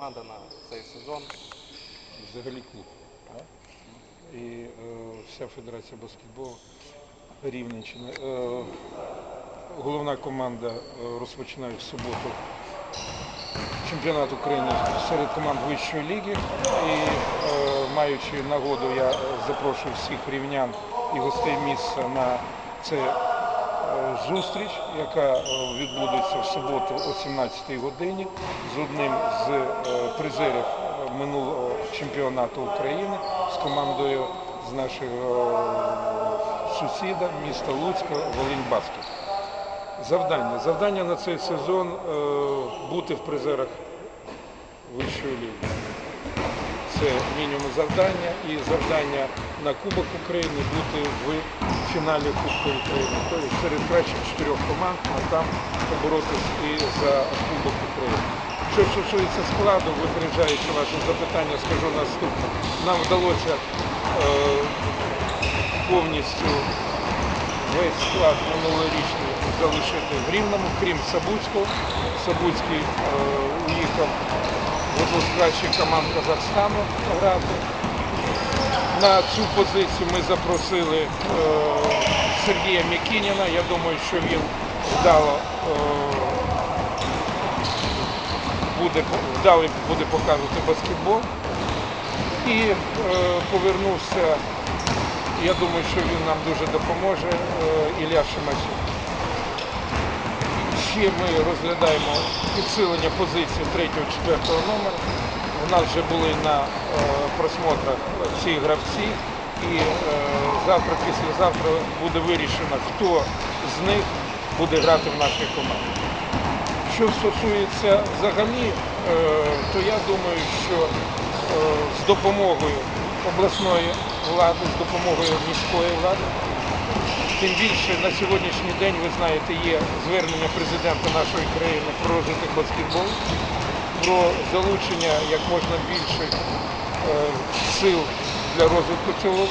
команда на цей сезон? взагалі клуб. І е, вся Федерація баскетболу Рівненщини. Е, головна команда е, розпочинає в суботу чемпіонат України серед команд вищої ліги. І е, маючи нагоду, я е, запрошую всіх рівнян і гостей міста на це зустріч, яка е, відбудеться в суботу о 17-й годині з одним з е, призерів е, минулого чемпіонату України з командою з нашого сусіда міста Луцька Волинь Баскет. Завдання. Завдання на цей сезон бути в призерах вищої ліги. Це мінімум завдання і завдання на Кубок України бути в фіналі Кубку України. Тобто серед кращих чотирьох команд, а там поборотись і за Кубок України. Що стосується складу, випереджаючи ваше запитання, скажу наступне. Нам вдалося е, повністю весь склад минулорічний залишити в Рівному, крім Сабуцького. Сабуцький е, уїхав в одну з кращих команд Казахстану грати. На цю позицію ми запросили е, Сергія Мікініна. Я думаю, що він вдало е, буде, вдало буде показувати баскетбол. І е, повернувся, я думаю, що він нам дуже допоможе, Ілля Шимачів. Ще ми розглядаємо підсилення позиції 3-4 номера. Нас вже були на е, просмотрах ці гравці. І е, завтра, післязавтра буде вирішено, хто з них буде грати в нашій команді. Що стосується взагалі, е, то я думаю, що з допомогою обласної влади, з допомогою міської влади, тим більше на сьогоднішній день, ви знаєте, є звернення президента нашої країни про розвиток баскетболу, про залучення як можна більше сил для розвитку цього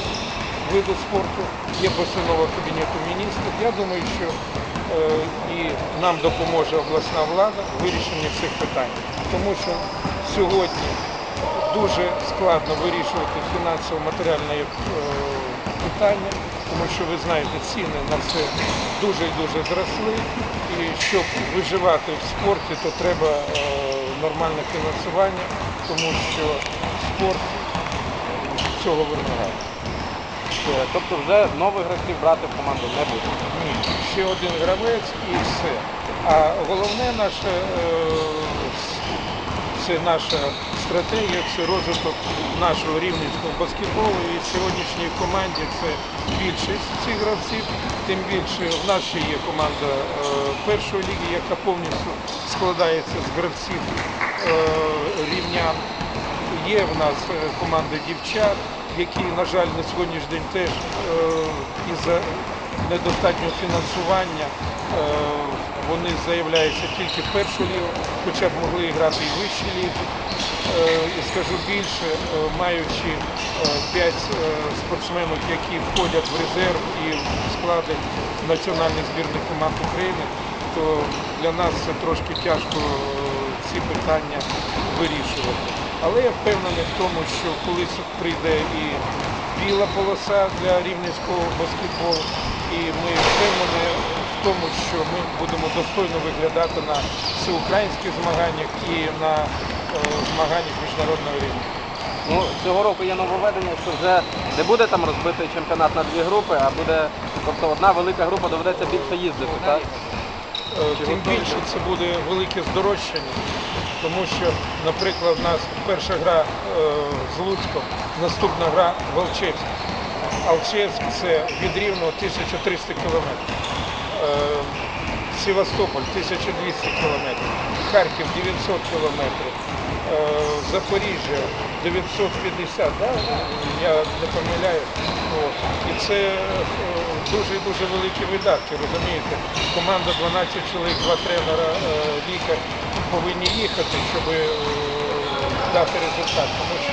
виду спорту. Є постанова Кабінету міністрів. Я думаю, що е, і нам допоможе обласна влада в вирішенні цих питань. Тому що сьогодні дуже складно вирішувати фінансово-матеріальне е, питання, тому що ви знаєте, ціни на все дуже дуже зросли. І щоб виживати в спорті, то треба е, нормальне фінансування, тому що спорт цього вимагає. Е, Тобто вже нових гравців брати в команду не буде. Ні, ще один гравець і все. А головне наше е, це наша стратегія, це розвиток нашого рівненського баскетболу. І в сьогоднішній команді це більшість цих гравців. Тим більше в нас ще є команда е, першої ліги, яка повністю складається з гравців е, рівнян. Є в нас е, команда дівчат, які, на жаль, на сьогоднішній день теж із-за недостатнього фінансування вони заявляються тільки першу лігу, хоча б могли грати і в вищій лізі. Е, І скажу більше, е, маючи 5 спортсменів, які входять в резерв і в склади національних збірних команд України, то для нас це трошки тяжко е, ці питання вирішувати. Але я впевнений в тому, що колись прийде і біла полоса для рівненського баскетболу, і ми впевнені в тому, що ми будемо достойно виглядати на всеукраїнських змаганнях і на е, змаганнях міжнародного рівня. Ну, цього року є нововведення, що вже не буде там розбитий чемпіонат на дві групи, а буде, тобто одна велика група доведеться більше їздити, так? Е, Тим більше це буде велике здорожчання, тому що, наприклад, у нас перша гра е, з Луцьком, наступна гра Волчевськ. Алчевськ це від Рівного 1300 кілометрів. Е, Севастополь 1200 кілометрів, Харків 900 кілометрів, е, Запоріжжя 950, да? я не помиляю. І це е, дуже і дуже великі видатки, розумієте? Команда 12 чоловік, два тренера, е, лікар повинні їхати, щоб дати результат. Тому що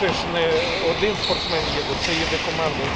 це ж не один спортсмен їде, це їде команда.